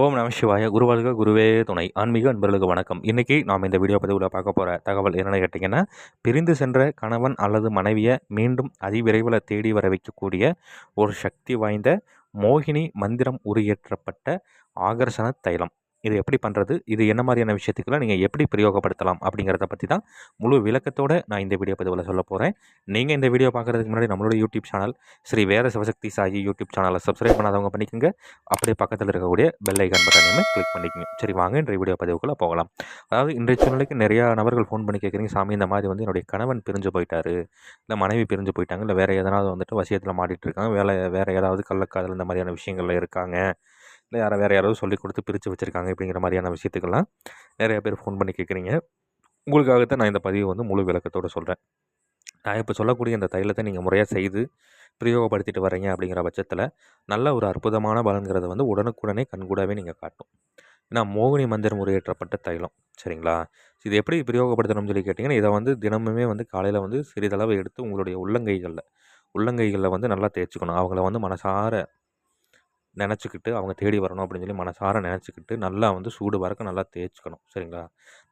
ஓம் நம சிவாய. குருவாழ்க குருவே துணை. ஆன்மீக அன்பர்களுக்கு வணக்கம். இன்றைக்கி நாம் இந்த வீடியோ பதிவில் பார்க்க போகிற தகவல் என்னென்னு கேட்டிங்கன்னா பிரிந்து சென்ற கணவன் அல்லது மனைவியை மீண்டும் அதிவிரைவில் தேடி வர வைக்கக்கூடிய ஒரு சக்தி வாய்ந்த மோகினி மந்திரம் உருயேற்றப்பட்ட ஆகர்ஷண தைலம். இது எப்படி பண்ணுறது இது என்ன மாதிரியான விஷயத்துக்கெல்லாம் நீங்கள் எப்படி பிரயோகப்படுத்தலாம்? அப்படிங்கிறத பற்றி தான் முழு விளக்கத்தோடு நான் இந்த வீடியோ பதிவில் சொல்ல போகிறேன் நீங்கள் இந்த வீடியோ பார்க்குறதுக்கு முன்னாடி நம்மளோட YouTube channel Shri Veda Sivasakthi Sai YouTube சேனலை சப்ஸ்கிரைப் பண்ணாதவங்க பண்ணிக்கோங்க. அப்படியே பக்கத்தில் இருக்கக்கூடிய பெல் ஐக்கான் பட்டனையுமே கிளிக் பண்ணிக்கோங்க. சரி வாங்க இன்றைய வீடியோ பதிவுக்குள்ளே போகலாம். அதாவது இன்றைய சூழ்நிலைக்கு நிறையா நபர்கள் ஃபோன் பண்ணி கேட்குறீங்க சாமி இந்த மாதிரி வந்து என்னுடைய கணவன் பிரிஞ்சு போயிட்டாரு. இல்லை மனைவி பிரிஞ்சு போயிட்டாங்க. இல்லை வேறு எதனாவது வந்துட்டு வசியத்தில் மாட்டிகிட்டு இருக்காங்க. வேலை வேறு ஏதாவது கள்ளக்காதல் இந்த மாதிரியான விஷயங்கள்ல இருக்காங்க. இல்லை யாரை வேறு யாராவது சொல்லி கொடுத்து பிரித்து வச்சுருக்காங்க அப்படிங்கிற மாதிரியான விஷயத்துக்கெல்லாம் நிறைய பேர் ஃபோன் பண்ணி கேட்குறீங்க. உங்களுக்காகத்தான் நான் இந்த பதிவு வந்து முழு விளக்கத்தோடு சொல்கிறேன் நான் இப்போ சொல்லக்கூடிய இந்த தைலத்தை நீங்கள் முறையாக செய்து பிரயோகப்படுத்திட்டு வரீங்க அப்படிங்கிற பட்சத்தில் நல்ல ஒரு அற்புதமான பலன்கிறத வந்து உடனுக்குடனே கண்கூடாவே நீங்கள் காட்டும் ஏன்னா மோகினி மந்திரம் முறையேற்றப்பட்ட தைலம். சரிங்களா? இது எப்படி பிரயோகப்படுத்தணும்னு சொல்லி கேட்டிங்கன்னா இதை வந்து தினமுமே வந்து காலையில் வந்து சிறிதளவு எடுத்து உங்களுடைய உள்ளங்கைகளில் உள்ளங்கைகளில் வந்து நல்லா தேய்ச்சிக்கணும். அவங்கள வந்து மனசார நினச்சிக்கிட்டு அவங்க தேடி வரணும் அப்படின்னு சொல்லி மனசார நினச்சிக்கிட்டு நல்லா வந்து சூடு பறக்க நல்லா தேய்ச்சிக்கணும். சரிங்களா?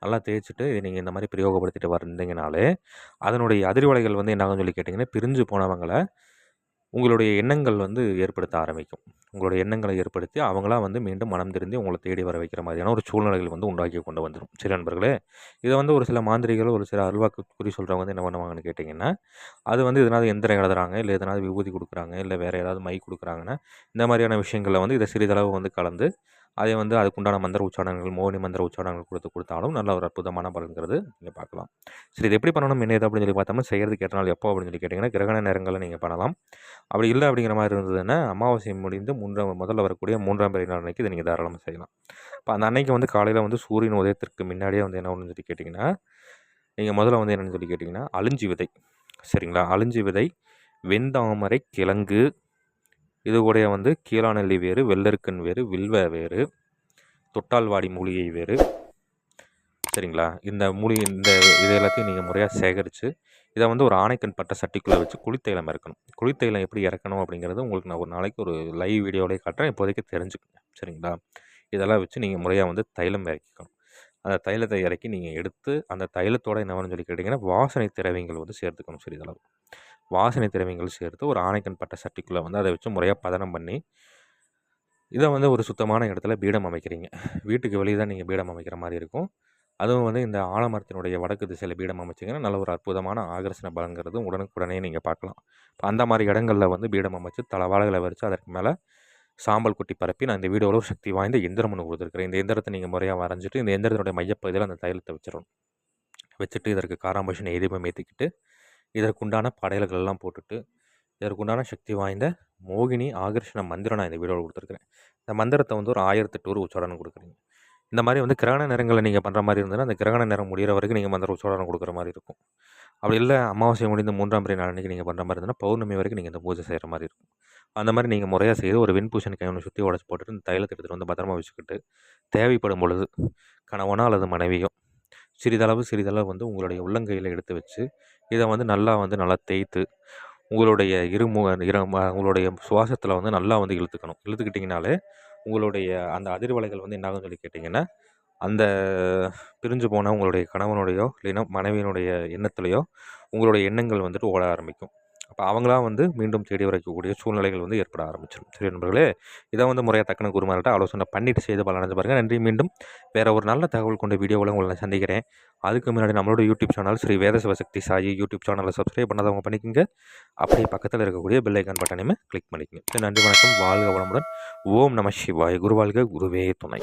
நல்லா தேய்ச்சிட்டு இதை நீங்கள் இந்த மாதிரி பிரயோகப்படுத்திட்டு வந்தீங்கனாலே அதனுடைய அதிர்வலைகள் வந்து என்னாகும் சொல்லி கேட்டிங்கன்னா பிரிஞ்சு போனவங்களை உங்களுடைய எண்ணங்கள் வந்து ஏற்படுத்த ஆரம்பிக்கும். உங்களுடைய எண்ணங்களை ஏற்படுத்தி அவங்களாம் வந்து மீண்டும் மனம் திருந்தி உங்களை தேடி வர வைக்கிற மாதிரியான ஒரு சூழ்நிலைகள் வந்து உண்டாக்கி கொண்டு வந்துடும் சரி நண்பர்களே இதை வந்து ஒரு சில மாந்திரிகள் ஒரு சில அல்வாக்கு குறி சொல்கிறவங்க வந்து என்ன பண்ணுவாங்கன்னு கேட்டிங்கன்னா அது வந்து எதனாவது எந்திரம் எழுதுறாங்க இல்லை எதனாவது விபூதி கொடுக்குறாங்க இல்லை வேறு ஏதாவது மை கொடுக்குறாங்கன்னா இந்த மாதிரியான விஷயங்களில் வந்து இதை சிறிதளவு வந்து கலந்து அதே வந்து அதுக்குண்டான மந்திர உச்சாரணங்கள் மோகினி மந்திர உச்சாரணங்கள் கொடுத்து கொடுத்தாலும் நல்ல ஒரு அற்புதமான பலன்கிறது நீங்கள் பார்க்கலாம். சரி இது எப்படி பண்ணணும் என்ன அப்படின்னு சொல்லி பார்த்தோம்னா செய்கிறது கேட்டனால் எப்போ அப்படின்னு சொல்லி கேட்டிங்கன்னா கிரகண நேரங்களில் நீங்கள் பண்ணலாம். அப்படி இல்லை அப்படிங்கிற மாதிரி இருந்ததுன்னா அமாவாசை முடிந்து மூன்றாம் முதல்ல வரக்கூடிய மூன்றாம் பிறை நாள் அன்னைக்கு இதை நீங்கள் தாராளமாக செய்யலாம். இப்போ அந்த அன்னைக்கு வந்து காலையில் வந்து சூரியன் உதயத்திற்கு முன்னாடியே வந்து என்ன சொல்லி கேட்டிங்கன்னா நீங்கள் முதல்ல வந்து என்னென்னு சொல்லி கேட்டிங்கன்னா அழிஞ்சி விதை சரிங்களா? அழிஞ்சி விதை வெந்தாமரை கிழங்கு இது கூட வந்து கீழாநெல்லி வேறு வெள்ளருக்கன் வேறு வில்வ வேறு தொட்டால்வாடி மூலிகை வேறு. சரிங்களா? இந்த மூலிகை இந்த இது எல்லாத்தையும் நீங்கள் முறையாக சேகரித்து இதை வந்து ஒரு ஆணைக்கண் பட்ட சட்டிக்குள்ளே வச்சு குளித்தைலம் இறக்கணும். குளித்தைலம் எப்படி இறக்கணும் அப்படிங்கிறது உங்களுக்கு நான் ஒரு நாளைக்கு ஒரு லைவ் வீடியோவிலே காட்டுறேன். இப்போதைக்கு தெரிஞ்சுக்கோங்க. சரிங்களா? இதெல்லாம் வச்சு நீங்கள் முறையாக வந்து தைலம் இறக்கிக்கணும். அந்த தைலத்தை இறக்கி நீங்கள் எடுத்து அந்த தைலத்தோட என்ன வேணும்னு சொல்லி கேட்டிங்கன்னா வாசனை திரவியங்கள் வந்து சேர்த்துக்கணும். சிறிதளவு வாசனை திரவியங்கள் சேர்த்து ஒரு ஆணைக்கண் பட்ட சட்டிக்குள்ளே வந்து அதை வச்சு முறையாக பதனம் பண்ணி இதை வந்து ஒரு சுத்தமான இடத்துல பீடம் அமைக்கிறீங்க. வீட்டுக்கு வெளியே தான் நீங்கள் பீடம் அமைக்கிற மாதிரி இருக்கும். அதுவும் வந்து இந்த ஆலமரத்தினுடைய வடக்கு திசையில் பீடம் அமைச்சிங்கன்னா நல்ல ஒரு அற்புதமான ஆகர்ஷண பலங்கிறது உடனுக்குடனே நீங்கள் பார்க்கலாம். இப்போ அந்த மாதிரி இடங்களில் வந்து பீடம் அமைச்சு தலவாழைகளை வரைச்சு அதற்கு மேலே சாம்பல் குட்டி பரப்பி நான் இந்த வீடியோவில் ஒரு சக்தி வாய்ந்த எந்திரம் ஒன்று கொடுத்துருக்கிறேன். இந்த எந்திரத்தை நீங்கள் முறையாக வரைஞ்சிட்டு இந்த எந்திரத்தினுடைய மையப்பகுதியில் அந்த தைலத்தை வச்சிடணும் வச்சுட்டு இதற்கு காராம்பஷன் எதிர்ப்பும் ஏற்றிக்கிட்டு இதற்குண்டான படையல்கள் எல்லாம் போட்டுட்டு இதற்குண்டான சக்தி வாய்ந்த மோகினி ஆகர்ஷண மந்திரம் நான் இந்த வீடியோவில் கொடுத்துருக்குறேன். இந்த மந்திரத்தை வந்து ஒரு ஆயிரத்தெட்டு ஒரு உச்சாரணம் கொடுக்குறீங்க. இந்த மாதிரி வந்து கிரகண நேரங்களில் நீங்கள் பண்ணுற மாதிரி இருந்ததுன்னா அந்த கிரகண நேரம் முடிகிற வரைக்கும் நீங்கள் மந்திர உச்சாரணம் கொடுக்குற மாதிரி இருக்கும். அப்படி இல்லை அமாவாசை முடிந்த மூன்றாம் பிறை நாளைக்கு நீங்கள் பண்ணுற மாதிரி இருந்ததுன்னா பௌர்ணமி வரைக்கும் நீங்கள் இந்த பூஜை செய்கிற மாதிரி இருக்கும். அந்த மாதிரி நீங்கள் முறையாக செய்து ஒரு வெண்பூசணி கைவனை சுற்றி உடச்சி போட்டுட்டு இந்த தைலத்தை எடுத்துகிட்டு வந்து பத்திரமா வச்சுக்கிட்டு தேவைப்படும் பொழுது கணவனோ அல்லது மனைவியோ சிறிதளவு சிறிதளவு வந்து உங்களுடைய உள்ளங்கையில் எடுத்து வச்சு இதை வந்து நல்லா வந்து நல்லா தேய்த்து உங்களுடைய இருமு இரு உங்களுடைய சுவாசத்தில் வந்து நல்லா வந்து இழுத்துக்கணும். இழுத்துக்கிட்டிங்கனாலே உங்களுடைய அந்த அதிர்வலைகள் வந்து என்னாகும் சொல்லி கேட்டிங்கன்னா அந்த பிரிஞ்சு போன உங்களுடைய கணவனுடையோ இல்லைன்னா மனைவியினுடைய எண்ணத்துலையோ உங்களுடைய எண்ணங்கள் வந்துட்டு ஓட ஆரம்பிக்கும். அப்போ அவங்களாம் வந்து மீண்டும் தேடி வரைக்கக்கூடிய சூழ்நிலைகள் வந்து ஏற்பட ஆரம்பிச்சிடும் சரி நண்பர்களே இதை வந்து முறையாக தக்கன குருமார்கிட்ட ஆலோசனை பண்ணிட்டு செய்து பலனடைஞ்சு பாருங்கள் நன்றி மீண்டும் வேறு ஒரு நல்ல தகவல் கொண்ட வீடியோவில் உங்களை சந்திக்கிறேன். அதுக்கு முன்னாடி நம்மளோட YouTube channel Shri Veda Sivasakthi Sai YouTube சேனலை சப்ஸ்கிரைப் பண்ணாதவங்க பண்ணிக்கோங்க. அப்படியே பக்கத்தில் இருக்கக்கூடிய பெல்லைக்கான் பட்டனையுமே கிளிக் பண்ணிக்கோங்க. நன்றி வணக்கம். வாழ்க வளமுடன். ஓம் நம சிவாய். குருவாழ்க குருவே துணை.